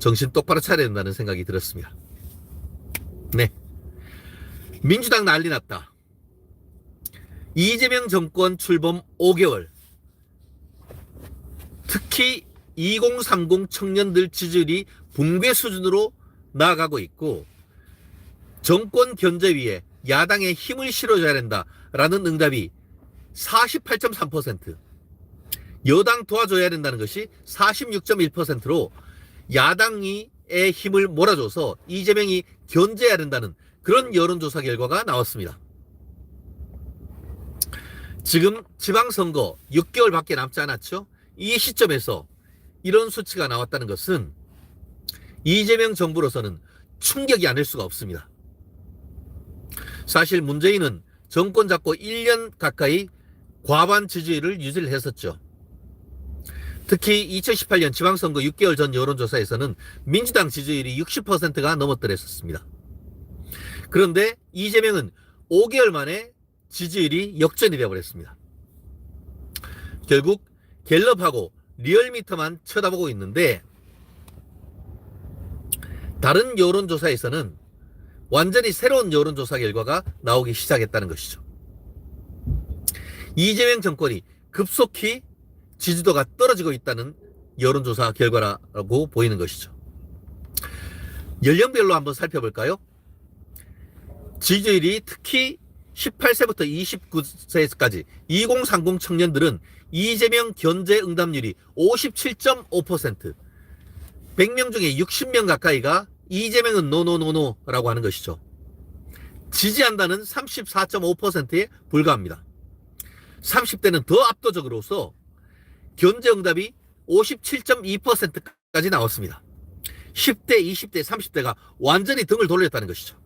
정신 똑바로 차려야 된다는 생각이 들었습니다. 네. 민주당 난리 났다. 이재명 정권 출범 5개월. 특히 2030 청년들 지지율이 붕괴 수준으로 나아가고 있고 정권 견제 위에 야당에 힘을 실어줘야 된다라는 응답이 48.3% 여당 도와줘야 된다는 것이 46.1%로 야당이 의 힘을 몰아줘서 이재명이 견제해야 된다는 그런 여론조사 결과가 나왔습니다. 지금 지방선거 6개월밖에 남지 않았죠? 이 시점에서 이런 수치가 나왔다는 것은 이재명 정부로서는 충격이 아닐 수가 없습니다. 사실 문재인은 정권 잡고 1년 가까이 과반 지지율을 유지를 했었죠. 특히 2018년 지방선거 6개월 전 여론조사에서는 민주당 지지율이 60%가 넘었더랬었습니다. 그런데 이재명은 5개월 만에 지지율이 역전이 되어버렸습니다. 결국 갤럽하고 리얼미터만 쳐다보고 있는데 다른 여론조사에서는 완전히 새로운 여론조사 결과가 나오기 시작했다는 것이죠. 이재명 정권이 급속히 지지도가 떨어지고 있다는 여론조사 결과라고 보이는 것이죠. 연령별로 한번 살펴볼까요? 지지율이 특히 18세부터 29세까지 2030 청년들은 이재명 견제 응답률이 57.5% 100명 중에 60명 가까이가 이재명은 노노노노라고 하는 것이죠. 지지한다는 34.5%에 불과합니다. 30대는 더 압도적으로서 견제 응답이 57.2%까지 나왔습니다. 10대, 20대, 30대가 완전히 등을 돌렸다는 것이죠.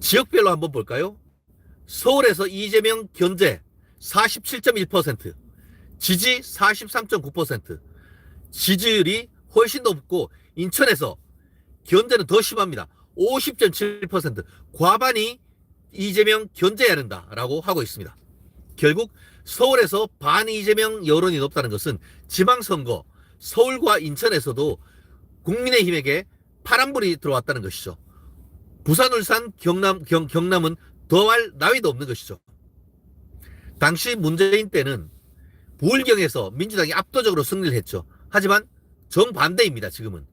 지역별로 한번 볼까요? 서울에서 이재명 견제 47.1%, 지지 43.9%, 지지율이 훨씬 높고 인천에서 견제는 더 심합니다. 50.7% 과반이 이재명 견제해야 된다라고 하고 있습니다. 결국 서울에서 반 이재명 여론이 높다는 것은 지방선거 서울과 인천에서도 국민의힘에게 파란불이 들어왔다는 것이죠. 부산, 울산, 경남, 경, 경남은 더할 나위도 없는 것이죠. 당시 문재인 때는 부울경에서 민주당이 압도적으로 승리를 했죠. 하지만 정반대입니다, 지금은.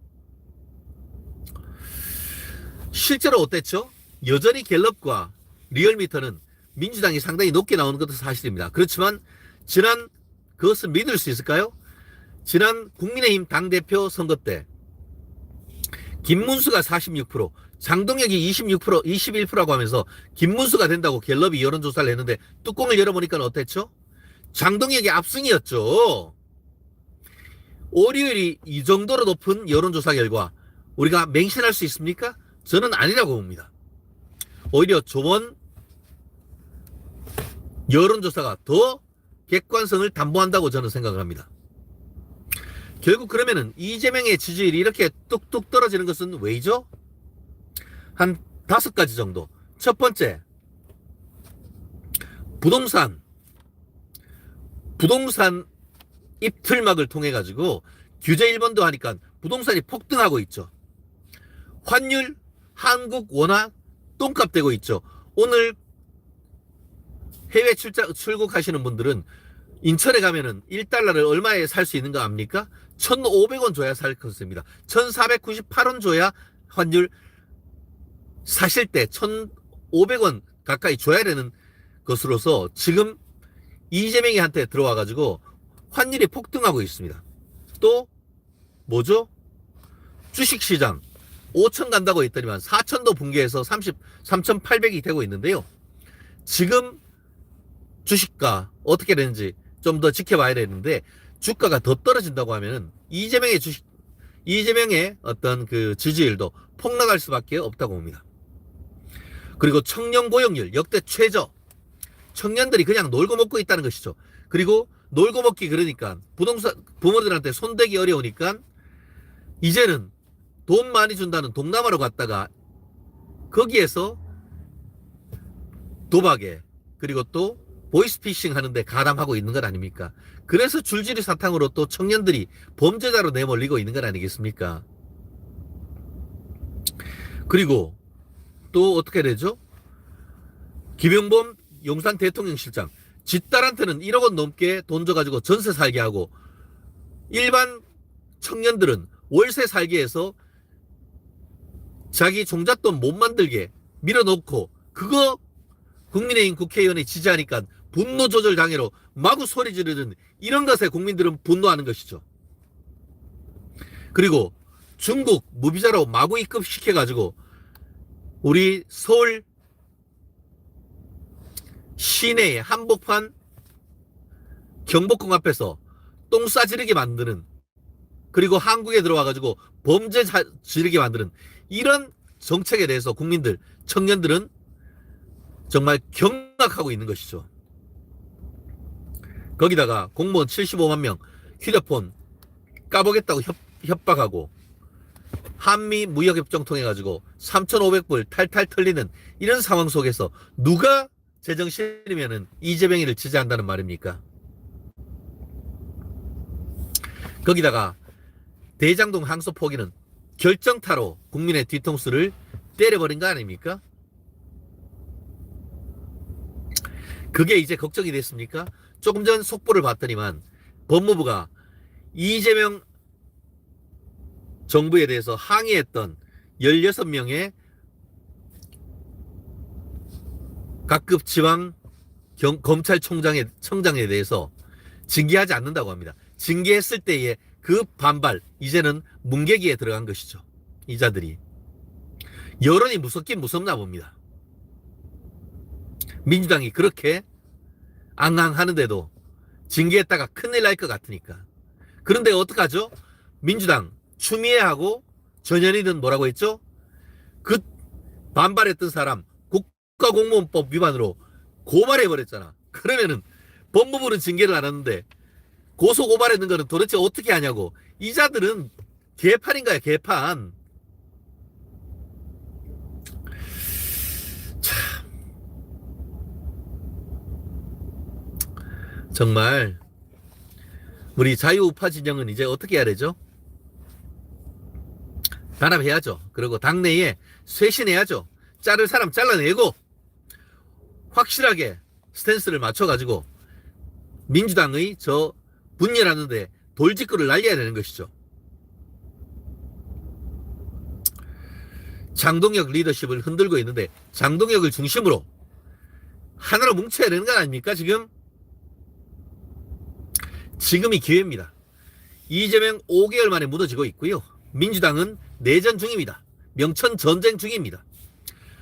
실제로 어땠죠? 여전히 갤럽과 리얼미터는 민주당이 상당히 높게 나오는 것도 사실입니다. 그렇지만 지난 그것을 믿을 수 있을까요? 지난 국민의힘 당대표 선거 때 김문수가 46%, 장동혁이 26%, 21%라고 하면서 김문수가 된다고 갤럽이 여론조사를 했는데 뚜껑을 열어보니까 어땠죠? 장동혁이 압승이었죠. 오류율이 이 정도로 높은 여론조사 결과 우리가 맹신할 수 있습니까? 저는 아니라고 봅니다. 오히려 저번 여론조사가 더 객관성을 담보한다고 저는 생각을 합니다. 결국 그러면은 이재명의 지지율이 이렇게 뚝뚝 떨어지는 것은 왜이죠? 한 다섯 가지 정도. 첫 번째, 부동산. 부동산 입틀막을 통해 가지고 규제 일본도 하니까 부동산이 폭등하고 있죠. 환율, 한국 원화 똥값 되고 있죠. 오늘 해외 출장, 출국하시는 분들은 인천에 가면은 1달러를 얼마에 살 수 있는 거 압니까? 1,500원 줘야 살 것입니다. 1,498원 줘야 환율 사실 때 1,500원 가까이 줘야 되는 것으로서 지금 이재명이 한테 들어와 가지고 환율이 폭등하고 있습니다. 또 뭐죠? 주식시장 5천 간다고 했더니만 4천도 붕괴해서 30, 3,800이 되고 있는데요. 지금 주식가 어떻게 되는지 좀 더 지켜봐야 되는데 주가가 더 떨어진다고 하면은 이재명의 주식 이재명의 어떤 그 지지율도 폭락할 수밖에 없다고 봅니다. 그리고 청년 고용률 역대 최저. 청년들이 그냥 놀고 먹고 있다는 것이죠. 그리고 놀고 먹기 그러니까 부동산 부모들한테 손대기 어려우니까 이제는 돈 많이 준다는 동남아로 갔다가 거기에서 도박에 그리고 또 보이스피싱 하는데 가담하고 있는 것 아닙니까? 그래서 줄줄이 사탕으로 또 청년들이 범죄자로 내몰리고 있는 것 아니겠습니까? 그리고 또 어떻게 되죠? 김영범 용산 대통령실장 지 딸한테는 1억 원 넘게 돈 줘가지고 전세 살게 하고 일반 청년들은 월세 살게 해서 자기 종잣돈 못 만들게 밀어넣고 그거 국민의힘 국회의원이 지지하니까 분노 조절 장애로 마구 소리 지르는 이런 것에 국민들은 분노하는 것이죠. 그리고 중국 무비자로 마구 입금시켜가지고 우리 서울 시내 한복판 경복궁 앞에서 똥 싸지르게 만드는 그리고 한국에 들어와가지고 범죄 자- 지르게 만드는 이런 정책에 대해서 국민들, 청년들은 정말 경악하고 있는 것이죠. 거기다가 공무원 75만 명 휴대폰 까보겠다고 협, 협박하고 한미 무역협정 통해 가지고 3,500불 탈탈 털리는 이런 상황 속에서 누가 제정신이면은 이재명이를 지지한다는 말입니까? 거기다가 대장동 항소 포기는 결정타로 국민의 뒤통수를 때려버린 거 아닙니까? 그게 이제 걱정이 됐습니까? 조금 전 속보를 봤더니만 법무부가 이재명 정부에 대해서 항의했던 16명의 각급 지방 경- 검찰총장에 청장에 대해서 징계하지 않는다고 합니다. 징계했을 때의 그 반발 이제는 문개기에 들어간 것이죠. 이자들이 여론이 무섭긴 무섭나 봅니다. 민주당이 그렇게 앙앙하는데도 징계했다가 큰일 날 것 같으니까. 그런데 어떡하죠? 민주당 추미애하고 전현희는 뭐라고 했죠? 그 반발했던 사람 국가공무원법 위반으로 고발해 버렸잖아. 그러면은 법무부는 징계를 안 하는데 고소 고발했는 거는 도대체 어떻게 하냐고. 이자들은 개판인 가요, 개판. 정말 우리 자유우파 진영은 이제 어떻게 해야 되죠? 단합해야죠. 그리고 당내에 쇄신해야죠. 자를 사람 잘라내고 확실하게 스탠스를 맞춰가지고 민주당의 저 분열하는데 돌직구를 날려야 되는 것이죠. 장동혁 리더십을 흔들고 있는데 장동혁을 중심으로 하나로 뭉쳐야 되는 거 아닙니까 지금? 지금이 기회입니다. 이재명 5개월 만에 무너지고 있고요. 민주당은 내전 중입니다. 명천 전쟁 중입니다.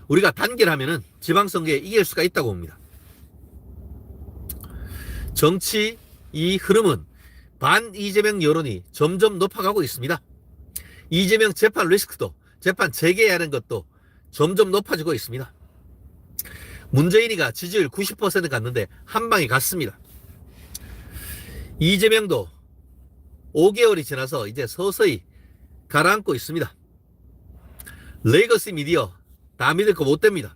우리가 단결하면은 지방선거에 이길 수가 있다고 봅니다. 정치 이 흐름은 반 이재명 여론이 점점 높아가고 있습니다. 이재명 재판 리스크도 재판 재개하는 것도 점점 높아지고 있습니다. 문재인이가 지지율 90% 갔는데 한 방에 갔습니다. 이재명도 5개월이 지나서 이제 서서히 가라앉고 있습니다. 레거시 미디어 다 믿을 거 못 됩니다.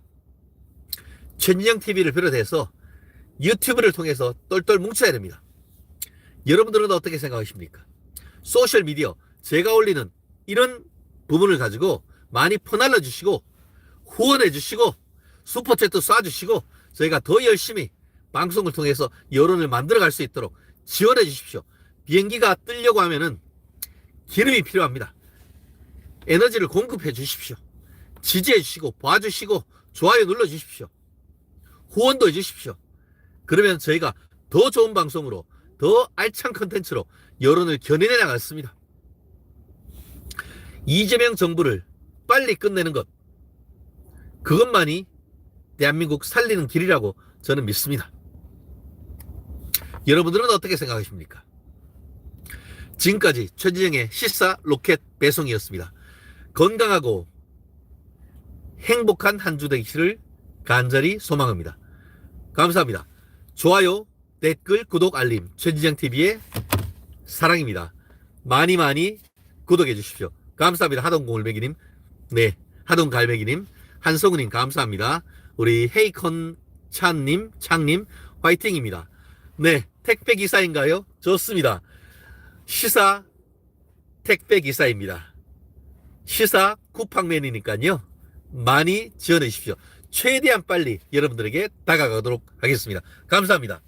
최진영 TV를 비롯해서 유튜브를 통해서 똘똘 뭉쳐야 됩니다. 여러분들은 어떻게 생각하십니까? 소셜 미디어 제가 올리는 이런 부분을 가지고 많이 퍼날려 주시고 후원해 주시고 슈퍼챗도 쏴 주시고 저희가 더 열심히 방송을 통해서 여론을 만들어 갈 수 있도록 지원해 주십시오. 비행기가 뜨려고 하면은 기름이 필요합니다. 에너지를 공급해 주십시오. 지지해 주시고 봐주시고 좋아요 눌러 주십시오. 후원도 해 주십시오. 그러면 저희가 더 좋은 방송으로 더 알찬 컨텐츠로 여론을 견인해 나갔습니다. 이재명 정부를 빨리 끝내는 것 그것만이 대한민국 살리는 길이라고 저는 믿습니다. 여러분들은 어떻게 생각하십니까? 지금까지 최진영의 시사 로켓 배송이었습니다. 건강하고 행복한 한 주 되기를 간절히 소망합니다. 감사합니다. 좋아요, 댓글, 구독, 알림, 최진영 TV의 사랑입니다. 많이 많이 구독해 주십시오. 감사합니다. 하동골매기님, 네, 하동갈매기님, 한성우님 감사합니다. 우리 헤이컨 찬님, 창님, 화이팅입니다. 네, 택배 기사인가요? 좋습니다. 시사 택배 기사입니다. 시사 쿠팡맨이니까요. 많이 지원해 주십시오. 최대한 빨리 여러분들에게 다가가도록 하겠습니다. 감사합니다.